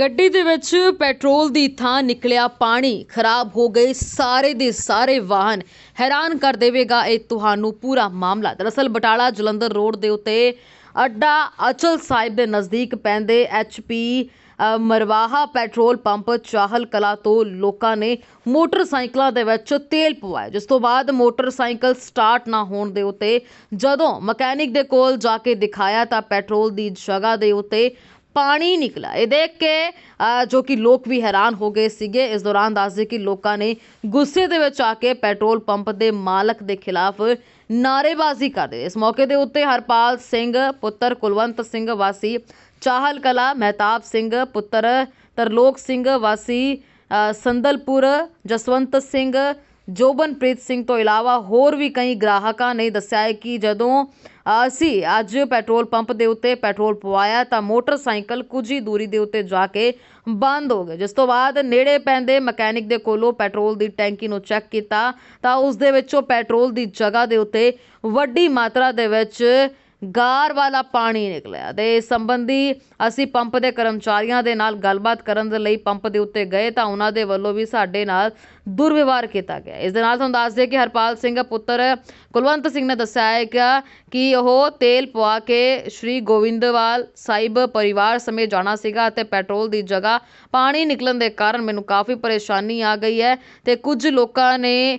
ਗੱਡੀ ਦੇ ਵਿੱਚ ਪੈਟਰੋਲ ਦੀ ਥਾਂ ਨਿਕਲਿਆ ਪਾਣੀ। ਖਰਾਬ ਹੋ ਗਏ ਸਾਰੇ ਦੇ ਸਾਰੇ ਵਾਹਨ। ਹੈਰਾਨ ਕਰ ਦੇਵੇਗਾ ਇਹ ਤੁਹਾਨੂੰ ਪੂਰਾ ਮਾਮਲਾ। ਦਰਅਸਲ ਬਟਾਲਾ ਜਲੰਧਰ ਰੋਡ ਦੇ ਉੱਤੇ ਅੱਡਾ ਅਚਲ ਸਾਹਿਬ ਦੇ ਨਜ਼ਦੀਕ ਪੈਂਦੇ HP Marwaha petrol pump Chahal Kalan ਤੋਂ ਲੋਕਾਂ ਨੇ ਮੋਟਰਸਾਈਕਲਾਂ ਦੇ ਵਿੱਚ ਤੇਲ ਪਵਾਇਆ। ਜਿਸ ਤੋਂ ਬਾਅਦ ਮੋਟਰਸਾਈਕਲ ਸਟਾਰਟ ਨਾ ਹੋਣ ਦੇ ਉੱਤੇ ਜਦੋਂ ਮਕੈਨਿਕ ਦੇ ਕੋਲ ਜਾ ਕੇ ਦਿਖਾਇਆ ਤਾਂ ਪੈਟਰੋਲ ਦੀ ਜਗ੍ਹਾ ਦੇ ਉੱਤੇ ਪਾਣੀ ਨਿਕਲਾ ਇਹ ਦੇਖ ਕੇ ਜੋ ਕਿ ਲੋਕ ਵੀ ਹੈਰਾਨ ਹੋ ਗਏ ਸੀਗੇ। ਇਸ ਦੌਰਾਨ ਦੱਸਦੇ ਕਿ ਲੋਕਾਂ ਨੇ ਗੁੱਸੇ ਦੇ ਵਿੱਚ ਆ ਕੇ ਪੈਟਰੋਲ ਪੰਪ ਦੇ ਮਾਲਕ ਦੇ ਖਿਲਾਫ ਨਾਅਰੇਬਾਜ਼ੀ ਕਰਦੇ ਇਸ ਮੌਕੇ ਦੇ ਉੱਤੇ ਹਰਪਾਲ ਸਿੰਘ, ਪੁੱਤਰ ਕੁਲਵੰਤ ਸਿੰਘ, ਵਾਸੀ ਚਾਹਲ ਕਲਾ ਮਹਿਤਾਬ ਸਿੰਘ, ਪੁੱਤਰ ਤਰਲੋਕ ਸਿੰਘ, ਵਾਸੀ ਸੰਦਲਪੁਰ, ਜਸਵੰਤ ਸਿੰਘ ਜੋਬਨਪ੍ਰੀਤ ਸਿੰਘ ਤੋਂ ਇਲਾਵਾ ਹੋਰ ਵੀ ਕਈ ਗ੍ਰਾਹਕਾਂ ਨੇ ਦੱਸਿਆ ਹੈ ਕਿ ਜਦੋਂ ਅਸੀਂ ਅੱਜ ਪੈਟਰੋਲ ਪੰਪ ਦੇ ਉੱਤੇ ਪੈਟਰੋਲ ਪਵਾਇਆ ਤਾਂ ਮੋਟਰਸਾਈਕਲ ਕੁਝ ਹੀ ਦੂਰੀ ਦੇ ਉੱਤੇ ਜਾ ਕੇ ਬੰਦ ਹੋ ਗਏ। ਜਿਸ ਤੋਂ ਬਾਅਦ ਨੇੜੇ ਪੈਂਦੇ ਮਕੈਨਿਕ ਦੇ ਕੋਲੋਂ ਪੈਟਰੋਲ ਦੀ ਟੈਂਕੀ ਨੂੰ ਚੈੱਕ ਕੀਤਾ ਤਾਂ ਉਸ ਦੇ ਵਿੱਚੋਂ ਪੈਟਰੋਲ ਦੀ ਜਗ੍ਹਾ ਦੇ ਉੱਤੇ ਵੱਡੀ ਮਾਤਰਾ ਦੇ ਵਿੱਚ ਗਾਰ ਵਾਲਾ ਪਾਣੀ ਨਿਕਲਿਆ ਤੇ ਇਸ ਸੰਬੰਧੀ ਅਸੀਂ ਪੰਪ ਦੇ ਕਰਮਚਾਰੀਆਂ ਦੇ ਨਾਲ ਗੱਲਬਾਤ ਕਰਨ ਦੇ ਲਈ ਪੰਪ ਦੇ ਉੱਤੇ ਗਏ ਤਾਂ ਉਹਨਾਂ ਦੇ ਵੱਲੋਂ ਵੀ ਸਾਡੇ ਨਾਲ ਦੁਰਵਿਵਹਾਰ ਕੀਤਾ ਗਿਆ। ਇਸ ਦੇ ਨਾਲ ਤੁਹਾਨੂੰ ਦੱਸ ਦਈਏ ਕਿ ਹਰਪਾਲ ਸਿੰਘ ਪੁੱਤਰ ਕੁਲਵੰਤ ਸਿੰਘ ਨੇ ਦੱਸਿਆ ਹੈ ਕਿ ਉਹ ਤੇਲ ਪਵਾ ਕੇ ਸ਼੍ਰੀ ਗੋਵਿੰਦਵਾਲ ਸਾਹਿਬ ਪਰਿਵਾਰ ਸਮੇਤ ਜਾਣਾ ਸੀਗਾ ਅਤੇ ਪੈਟਰੋਲ ਦੀ ਜਗ੍ਹਾ ਪਾਣੀ ਨਿਕਲਣ ਦੇ ਕਾਰਨ ਮੈਨੂੰ ਕਾਫੀ ਪਰੇਸ਼ਾਨੀ ਆ ਗਈ ਹੈ ਤੇ ਕੁਝ ਲੋਕਾਂ ਨੇ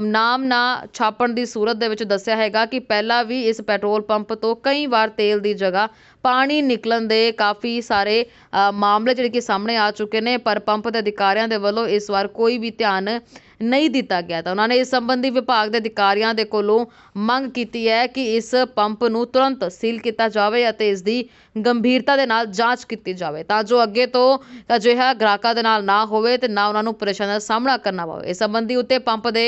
ਨਾਮ ਨਾ ਛਾਪਣ ਦੀ ਸੂਰਤ ਦੇ ਵਿੱਚ ਦੱਸਿਆ ਹੈਗਾ ਕਿ ਪਹਿਲਾਂ ਵੀ ਇਸ ਪੈਟਰੋਲ ਪੰਪ ਤੋਂ ਕਈ ਵਾਰ ਤੇਲ ਦੀ ਜਗ੍ਹਾ ਪਾਣੀ ਨਿਕਲਣ ਦੇ ਕਾਫੀ ਸਾਰੇ ਮਾਮਲੇ ਜਿਹੜੇ ਕਿ ਸਾਹਮਣੇ ਆ ਚੁੱਕੇ ਨੇ, ਪਰ ਪੰਪ ਦੇ ਅਧਿਕਾਰੀਆਂ ਦੇ ਵੱਲੋਂ ਇਸ ਵਾਰ ਕੋਈ ਵੀ ਧਿਆਨ ਨਹੀਂ ਦਿੱਤਾ ਗਿਆ ਤਾਂ ਉਹਨਾਂ ਨੇ ਇਸ ਸੰਬੰਧੀ ਵਿਭਾਗ ਦੇ ਅਧਿਕਾਰੀਆਂ ਦੇ ਕੋਲੋਂ ਮੰਗ ਕੀਤੀ ਹੈ ਕਿ ਇਸ ਪੰਪ ਨੂੰ ਤੁਰੰਤ ਸੀਲ ਕੀਤਾ ਜਾਵੇ ਅਤੇ ਇਸ ਦੀ ਗੰਭੀਰਤਾ ਦੇ ਨਾਲ ਜਾਂਚ ਕੀਤੀ ਜਾਵੇ ਤਾਂ ਜੋ ਅੱਗੇ ਤੋਂ ਅਜਿਹਾ ਗ੍ਰਾਹਕਾਂ ਦੇ ਨਾਲ ਨਾ ਹੋਵੇ ਤੇ ਨਾ ਉਹਨਾਂ ਨੂੰ ਪਰੇਸ਼ਾਨੀ ਦਾ ਸਾਹਮਣਾ ਕਰਨਾ ਪਵੇ। ਇਸ ਸੰਬੰਧੀ ਉੱਤੇ ਪੰਪ ਦੇ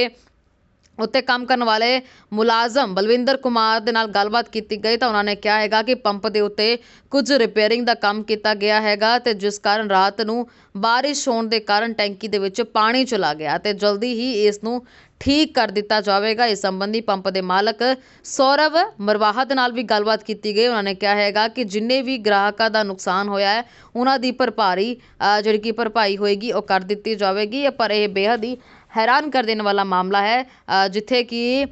ਉੱਤੇ ਕੰਮ ਕਰਨ ਵਾਲੇ ਮੁਲਾਜ਼ਮ ਬਲਵਿੰਦਰ ਕੁਮਾਰ ਦੇ ਨਾਲ ਗੱਲਬਾਤ ਕੀਤੀ ਗਈ ਤਾਂ ਉਹਨਾਂ ਨੇ ਕਿਹਾ ਹੈਗਾ ਕਿ ਪੰਪ ਦੇ ਉੱਤੇ ਕੁਝ ਰਿਪੇਅਰਿੰਗ ਦਾ ਕੰਮ ਕੀਤਾ ਗਿਆ ਹੈਗਾ ਤੇ ਜਿਸ ਕਾਰਨ ਰਾਤ ਨੂੰ ਬਾਰਿਸ਼ ਹੋਣ ਦੇ ਕਾਰਨ ਟੈਂਕੀ ਦੇ ਵਿੱਚ ਪਾਣੀ ਚਲਾ ਗਿਆ ਤੇ ਜਲਦੀ ਹੀ ਇਸ ਨੂੰ ਠੀਕ ਕਰ ਦਿੱਤਾ ਜਾਵੇਗਾ। ਇਸ ਸੰਬੰਧੀ ਪੰਪ ਦੇ ਮਾਲਕ ਸੌਰਵ ਮਰਵਾਹਾ ਦੇ ਨਾਲ ਵੀ ਗੱਲਬਾਤ ਕੀਤੀ ਗਈ। ਉਹਨਾਂ ਨੇ ਕਿਹਾ ਹੈਗਾ ਕਿ ਜਿੰਨੇ ਵੀ ਗ੍ਰਾਹਕਾਂ ਦਾ ਨੁਕਸਾਨ ਹੋਇਆ ਹੈ, ਉਹਨਾਂ ਦੀ ਭਰਪਾਈ ਜਿਹੜੀ ਕਿ ਭਰਪਾਈ ਹੋਏਗੀ ਉਹ ਕਰ ਦਿੱਤੀ ਜਾਵੇਗੀ, ਪਰ ਇਹ ਬੇਹੱਦ ਹੀ ਹੈਰਾਨ ਕਰ ਦੇਣ ਵਾਲਾ ਮਾਮਲਾ ਹੈ ਜਿੱਥੇ ਕਿ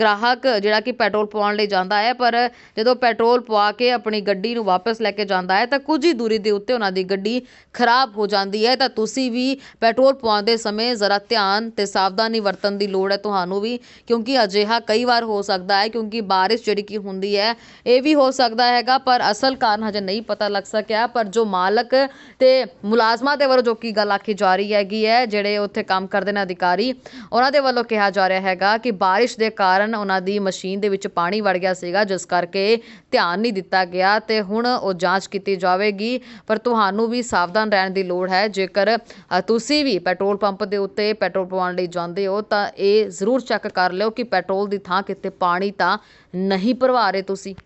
ਗ੍ਰਾਹਕ ਜਿਹੜਾ ਕਿ ਪੈਟਰੋਲ ਪਵਾਉਣ ਲਈ ਜਾਂਦਾ ਹੈ, ਪਰ ਜਦੋਂ ਪੈਟਰੋਲ ਪਵਾ ਕੇ ਆਪਣੀ ਗੱਡੀ ਨੂੰ ਵਾਪਸ ਲੈ ਕੇ ਜਾਂਦਾ ਹੈ, ਤਾਂ ਕੁਝ ਹੀ ਦੂਰੀ ਦੇ ਉੱਤੇ ਉਹਨਾਂ ਦੀ ਗੱਡੀ ਖਰਾਬ ਹੋ ਜਾਂਦੀ ਹੈ। ਤਾਂ ਤੁਸੀਂ ਵੀ ਪੈਟਰੋਲ ਪਵਾਉਂਦੇ ਸਮੇਂ ਜ਼ਰਾ ਧਿਆਨ ਤੇ ਸਾਵਧਾਨੀ ਵਰਤਣ ਦੀ ਲੋੜ ਹੈ ਤੁਹਾਨੂੰ ਵੀ, ਕਿਉਂਕਿ ਅਜਿਹਾ ਕਈ ਵਾਰ ਹੋ ਸਕਦਾ ਹੈ, ਕਿਉਂਕਿ ਬਾਰਿਸ਼ ਜਿਹੜੀ ਕਿ ਹੁੰਦੀ ਹੈ, ਇਹ ਵੀ ਹੋ ਸਕਦਾ ਹੈਗਾ, ਪਰ ਅਸਲ ਕਾਰਨ ਹਜੇ ਨਹੀਂ ਪਤਾ ਲੱਗ ਸਕਿਆ। ਪਰ ਜੋ ਮਾਲਕ ਤੇ ਮੁਲਾਜ਼ਮਾਂ ਦੇ ਵੱਲੋਂ ਜੋ ਕੀ ਗੱਲ ਆਖੀ ਜਾ ਰਹੀ ਹੈਗੀ ਹੈ, ਜਿਹੜੇ ਉੱਥੇ ਕੰਮ ਕਰਦੇ ਨੇ ਅਧਿਕਾਰੀ, ਉਹਨਾਂ ਦੇ ਵੱਲੋਂ ਕਿਹਾ ਜਾ ਰਿਹਾ ਹੈਗਾ ਕਿ ਬਾਰਿਸ਼ ਦੇ ਕਾਰਨ ਉਹਨਾਂ ਦੀ ਮਸ਼ੀਨ ਦੇ ਵਿੱਚ ਪਾਣੀ ਵੜ ਗਿਆ ਸੀਗਾ, ਜਿਸ ਕਰਕੇ ਧਿਆਨ ਨਹੀਂ ਦਿੱਤਾ ਗਿਆ ਤੇ ਹੁਣ ਉਹ ਜਾਂਚ ਕੀਤੀ ਜਾਵੇਗੀ। ਪਰ ਤੁਹਾਨੂੰ ਵੀ ਸਾਵਧਾਨ ਰਹਿਣ ਦੀ ਲੋੜ ਹੈ। ਜੇਕਰ ਤੁਸੀਂ ਵੀ ਪੈਟਰੋਲ ਪੰਪ ਦੇ ਉੱਤੇ ਪੈਟਰੋਲ ਪਵਾਉਣ ਲਈ ਜਾਂਦੇ ਹੋ, ਤਾਂ ਇਹ ਜ਼ਰੂਰ ਚੈੱਕ ਕਰ ਲਿਓ ਕਿ ਪੈਟਰੋਲ ਦੀ ਥਾਂ ਕਿਤੇ ਪਾਣੀ ਤਾਂ ਨਹੀਂ ਭਰਵਾ ਰਹੇ ਤੁਸੀਂ।